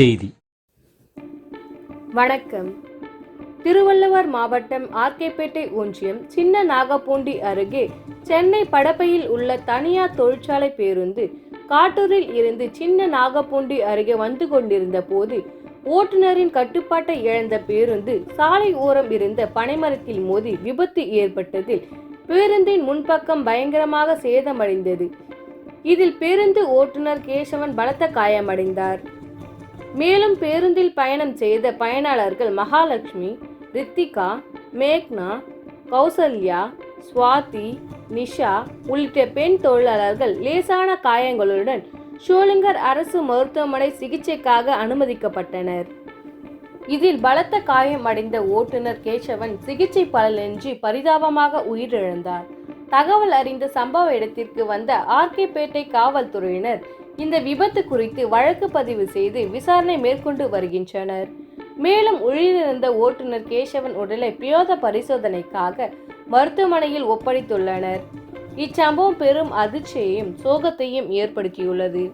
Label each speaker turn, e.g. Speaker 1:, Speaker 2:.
Speaker 1: செய்தி.
Speaker 2: வணக்கம். திருவள்ளுவர் மாவட்டம் ஆர்கேபேட்டை ஒன்றியம் சின்ன நாகப்பூண்டி அருகே சென்னை படப்பையில் உள்ள தனியார் தொழிற்சாலை பேருந்து காட்டூரில் இருந்து சின்ன நாகப்பூண்டி அருகே வந்து கொண்டிருந்த போது ஓட்டுநரின் கட்டுப்பாட்டை இழந்த பேருந்து சாலை ஓரம் இருந்த பனைமரத்தில் மோதி விபத்து ஏற்பட்டதில் பேருந்தின் முன்பக்கம் பயங்கரமாக சேதமடைந்தது. இதில் பேருந்து ஓட்டுநர் கேசவன் பலத்த காயமடைந்தார். மேலும் பேருந்தில் பயணம் செய்த பயனாளர்கள் மகாலட்சுமி ரித்திகா மேக்னா கௌசல்யா சுவாதி நிஷா உள்ளிட்ட பெண் தொழிலாளர்கள் லேசான காயங்களுடன் ஷோலிங்கர் அரசு மருத்துவமனை சிகிச்சைக்காக அனுமதிக்கப்பட்டனர். இதில் பலத்த காயம் அடைந்த ஓட்டுநர் கேசவன் சிகிச்சை பலனின்றி பரிதாபமாக உயிரிழந்தார். தகவல் அறிந்த சம்பவ இடத்திற்கு வந்த ஆர்கேபேட்டை காவல்துறையினர் இந்த விபத்து குறித்து வழக்கு பதிவு செய்து விசாரணை மேற்கொண்டு வருகின்றனர். மேலும் உயிரிழந்த ஓட்டுநர் கேசவன் உடலை பிரயோத பரிசோதனைக்காக மருத்துவமனையில் ஒப்படைத்துள்ளனர். இச்சம்பவம் பெரும் அதிர்ச்சியையும் சோகத்தையும் ஏற்படுத்தியுள்ளது.